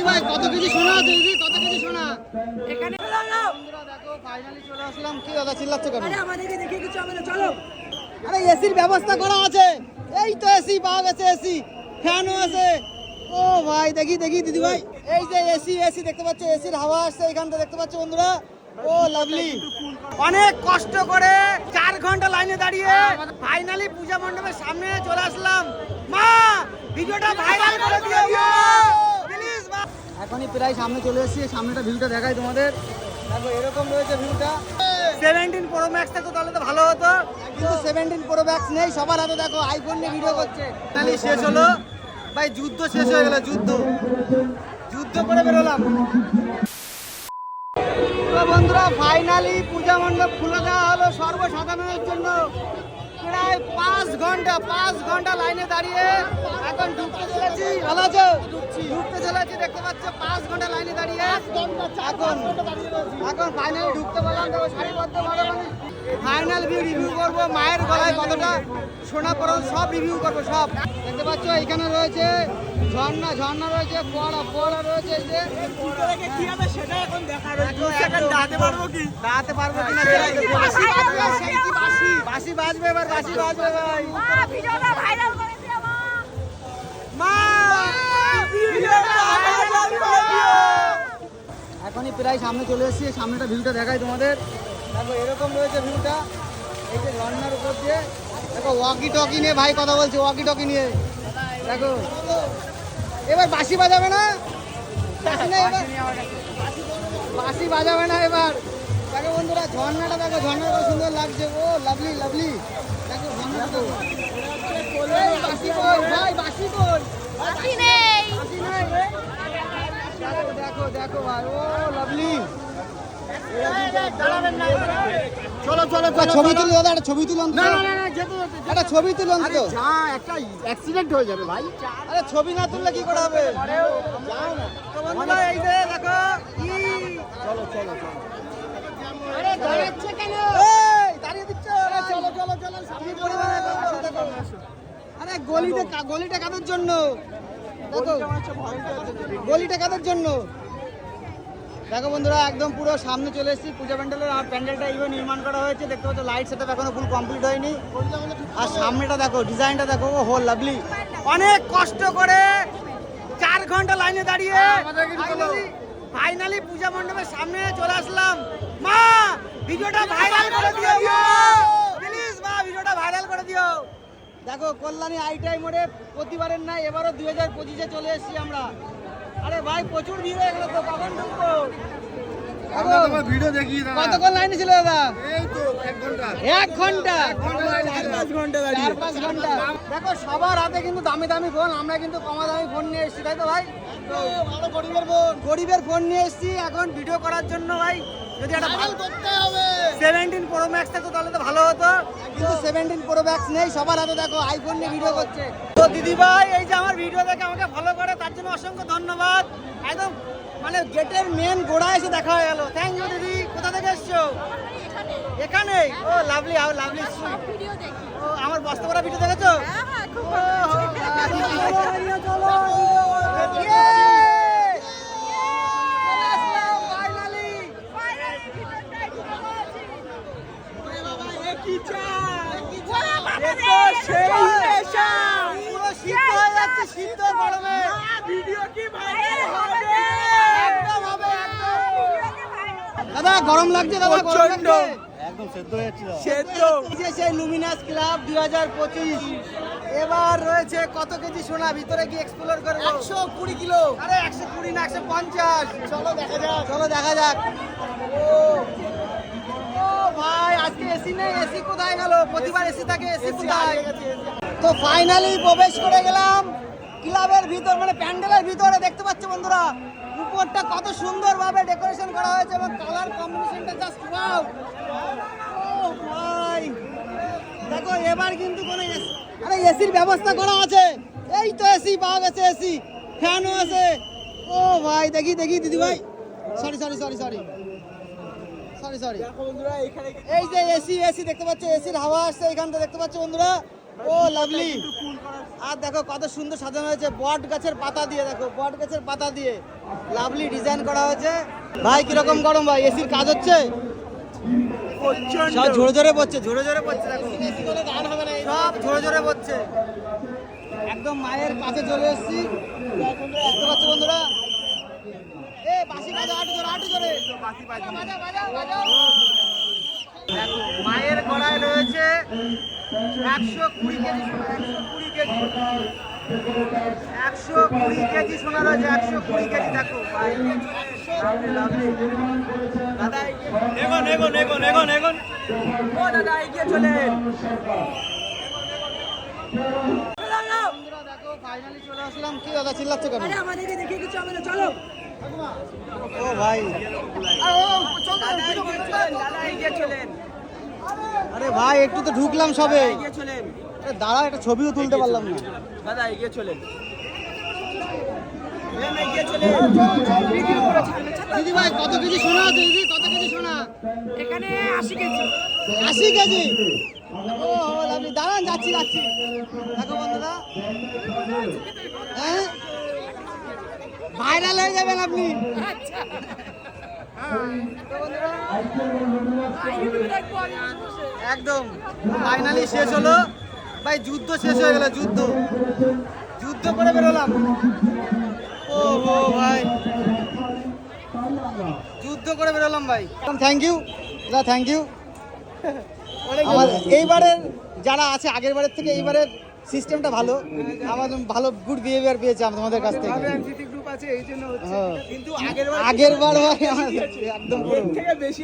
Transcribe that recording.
দিদি ভাই কত কেজি সোনা আছে দিদি? কত কেজি সোনা? এখানে দেখো ফাইনালি চলে আসলাম। কি দাদা চিল্লাচ্ছ কেন? আরে আমাদেরকে দেখে কিছু হবে না চলো। আরে এসির ব্যবস্থা করা আছে। এই তো এসি পাওয়া গেছে এসি। ফ্যানও আছে। ও ভাই দেখি দেখি দিদি ভাই। এই যে এসি এসি দেখতে পাচ্ছ এসির হাওয়া আসছে এখান থেকে দেখতে পাচ্ছ বন্ধুরা? ও লাভলি অনেক কষ্ট করে চার ঘণ্টা লাইনে দাঁড়িয়ে ফাইনালি পূজা মণ্ডপের সামনে চলে আসলাম। মা ভিডিওটা ভাইরাল করে দিও। এখনই প্রায় সামনে চলে এসেছি। সামনেটা ভিউটা দেখাই তোমাদের। দেখো এরকম রয়েছে ভিউটা সেভেন্টিন প্রো ম্যাক্স থাকতো তাহলে তো ভালো হতো। কিন্তু সেভেন্টিন প্রো ম্যাক্স নেই সবার হাতে দেখো আইফোন নিয়ে ভিডিও করছে। ফাইনালি শেষ হলো। ভাই যুদ্ধ শেষ হয়ে গেল যুদ্ধ। যুদ্ধ করে বেরোলাম। তো বন্ধুরা ফাইনালি পূজা মণ্ডপ খুলে দেওয়া হলো সর্বসাধারণের জন্য। প্রায় পাঁচ ঘণ্টা পাঁচ ঘণ্টা লাইনে দাঁড়িয়ে এখন ঢুকতে চলেছি। ভালো আছো? ঢুকতে চলেছি দেখতে পাচ্ছ পাঁচ ঘণ্টা লাইনে দাঁড়িয়ে এখন এখন ফাইনালি ঢুকতে পারলাম দেখো সারিবদ্ধ ভাবে ফাইনাল ভিউ রিভিউ করব মায়ের গলায় কতটা সোনা পড়ন সব রিভিউ করব সব। দেখতে পাচ্ছ এখানে রয়েছে ঝর্ণা ঝর্ণা রয়েছে ফোয়ারা ফোয়ারা রয়েছে যে সেটা এখন দেখা দাঁড়াতে পারব কি? দাঁড়াতে পারব। বাঁশি বাজবে, এবার বাঁশি বাজবে ভাই ভিডিওটা ভাইরাল করে দিও মা মা এখনই প্রায় সামনে চলে এসেছি সামনেটা ভিউটা দেখাই তোমাদের। দেখো এরকম রয়েছে ভিউটা এই যে ঝর্ণার উপর দিয়ে। দেখো ওয়াকি টকি নিয়ে ভাই কথা বলছে ওয়াকি টকি নিয়ে। দেখো। এবার বাঁশি বাজাবে না? বাঁশি বাজাবে না এবার। দেখো বন্ধুরা ঝর্ণাটা দেখো ঝর্ণাটা কত সুন্দর লাগছে ও লাভলি লাভলি দেখো ঝর্ণাটা ভাই নেই। দেখো দেখো দেখো ভাই। ও লাভলি চলো চলো একটা ছবি তুলি দাদা একটা ছবি তুলুন না না না না যেতে যেতে একটা ছবি তুলুন তো যা একটা অ্যাক্সিডেন্ট হয়ে যাবে ভাই। আরে ছবি না তুললে কি করে হবে? যাও না তো বন্ধুরা এই যে দেখো ই। চলো চলো চলো। আরে দাঁড়াচ্ছে কেন? এই দাঁড়িয়ে দিচ্ছ। চলো চলো চলো সামনে পরিবারে আরে গলিটা গলিটা কাদের জন্য? দেখো। গলিটা কাদের জন্য? দেখো বন্ধুরা একদম পুরো সামনে চলে এসেছি। পূজা প্যান্ডেলের আর প্যান্ডেলটা ইভেন নির্মাণ করা হয়েছে। দেখতে পাচ্ছ লাইট সেটআপ এখনও ফুল কমপ্লিট হয়নি। আর সামনেটা দেখো ডিজাইনটা দেখো ও হো লাভলি অনেক কষ্ট করে চার ঘণ্টা লাইনে দাঁড়িয়ে ফাইনালি পূজা মণ্ডপের সামনে চলে আসলাম। মা ভিডিওটা ভাইরাল করে দিও। প্লিজ মা ভিডিওটা ভাইরাল করে দিও। দেখো কল্যাণী আইটাই মোড়ে প্রতিবারের নাই এবারও দুই হাজার পঁচিশে চলে এসেছি আমরা। আরে ভাই প্রচুর ভিড় হয়ে গেল তো কখন ঢুকবো? কতক্ষণ লাইনে ছিল দাদা? এক ঘণ্টা। ঘণ্টা? চার পাঁচ দেখো সবার হাতে কিন্তু দামি দামি ফোন আমরা কিন্তু কমা দামি ফোন নিয়ে এসেছি তাই তো ভাই? গরিবের ফোন নিয়ে এসেছি এখন ভিডিও করার জন্য ভাই যদি একটা করতে হবে। সেভেন্টিন প্রো ম্যাক্স থাকতো তাহলে তো ভালো হতো কিন্তু সেভেন্টিন প্রো ম্যাক্স নেই সবার হাতে দেখো আইফোন নিয়ে ভিডিও করছে তো দিদি ভাই এই যে আমার ভিডিও দেখে আমাকে ফলো করে তার জন্য অসংখ্য ধন্যবাদ একদম মানে গেটের মেন গোড়া এসে দেখা হয়ে গেল থ্যাংক ইউ দিদি কোথা থেকে এসছো এখানে ও লাভলি হাউ লাভলি সব ভিডিও দেখি ও আমার বস্তা করা ভিডিও দেখেছ হ্যাঁ হ্যাঁ চলো, চলো, চলো। Yay! চলে আসলাম, finally! Finally ভিডিওটাই ঢুকে পড়েছি। ওরে বাবা এ রে, তো এটা সেই তো নেশা। পুরো সিদ্ধ হয়ে যাচ্ছে, সিদ্ধ গরমে। ভিডিও কি ভাইরাল একদম হবে, একদম। ভিডিও কি ভাইরাল দাদা গরম লাগছে দাদা গরম একদম সেদ্ধ হয়ে সেই লুমিনাস ক্লাব দুই হাজার পঁচিশ। এবার রয়েছে কত কেজি সোনা? ভিতরে গিয়ে এক্সপ্লোর করব একশো কুড়ি কিলো। আরে একশো কুড়ি না একশো পঞ্চাশ। চলো দেখা যাক। চলো দেখা যাক। ও ও ভাই আজকে এসি নেই এসি কোথায় গেল? প্রতিবার এসি থাকে এসি কোথায়? তো ফাইনালি প্রবেশ করে গেলাম। ক্লাবের ভিতর মানে প্যান্ডেলের ভিতরে দেখতে পাচ্ছ বন্ধুরা উপরটা কত সুন্দরভাবে ডেকোরেশন করা হয়েছে এবং কালার কম্বিনেশনটা জাস্ট ওয়াও ও ভাই দেখো এবার কিন্তু কোনো এস- আরে এসির ব্যবস্থা করা আছে। এই তো এসি পাওয়া গেছে এসি ফ্যানও আছে। ও ভাই দেখি দেখি দিদি ভাই। Sorry sorry sorry sorry sorry sorry এই যে এসি এসি দেখতে পাচ্ছ এসির হাওয়া আসছে এখান থেকে দেখতে পাচ্ছ বন্ধুরা? ও লাভলি আর দেখো কত সুন্দর সাজানো হয়েছে বট গাছের পাতা দিয়ে দেখো বট গাছের পাতা দিয়ে। লাভলি ডিজাইন করা হয়েছে। ভাই কীরকম গরম ভাই? এসির কাজ হচ্ছে? সব ঝোরে ঝোরে পড়ছে ঝোরে ঝোরে পড়ছে দেখো। সব ঝোরে ঝোরে পড়ছে। একদম মায়ের কাছে চলে এসেছি। দেখতে পাচ্ছ বন্ধুরা? মায়ের গড়ায় রয়েছে একশো কুড়ি কেজি একশো কুড়ি কেজি। একশো কুড়ি কেজি সোনা রয়েছে একশো কুড়ি কেজি দেখো। দাদা এগিয়ে এগোন এগোন এগোন এগোন এগোন। ও দাদা এগিয়ে চলেন দেখো ফাইনালি চলে। আসলাম কি দাদা চিল্লাচ্ছে কেন আরে আমাদেরকে দেখে কিছু হবে না চলো। ও ভাই আরে ভাই একটু তো ঢুকলাম সবে। এগিয়ে দাঁড়া একটা ছবিও তুলতে পারলাম না। দাদা এগিয়ে চলেন। দিদি ভাই কত কেজি সোনা আছে দিদি? কত কেজি সোনা? এখানে আশি কেজি। আশি কেজি? ও আপনি দাঁড়ান যাচ্ছি যাচ্ছি। দেখো বন্ধুরা। ভাইরাল হয়ে যাবেন আপনি। একদম ফাইনালি শেষ হলো। ভাই যুদ্ধ শেষ হয়ে গেল যুদ্ধ। যুদ্ধ করে বেরোলাম। ও হো ভাই। যুদ্ধ করে বেরোলাম ভাই। থ্যাংক ইউ দাদা থ্যাংক ইউ এইবারের যারা আছে আগের বারের থেকে এইবারের সিস্টেমটা ভালো। আমাদের ভালো গুড বিহেভিয়ার পেয়েছে তোমাদের কাছ থেকে। আছে এই জন্য হচ্ছে কিন্তু আগের আগের বার ভাই একদম। পুরো থেকে বেশি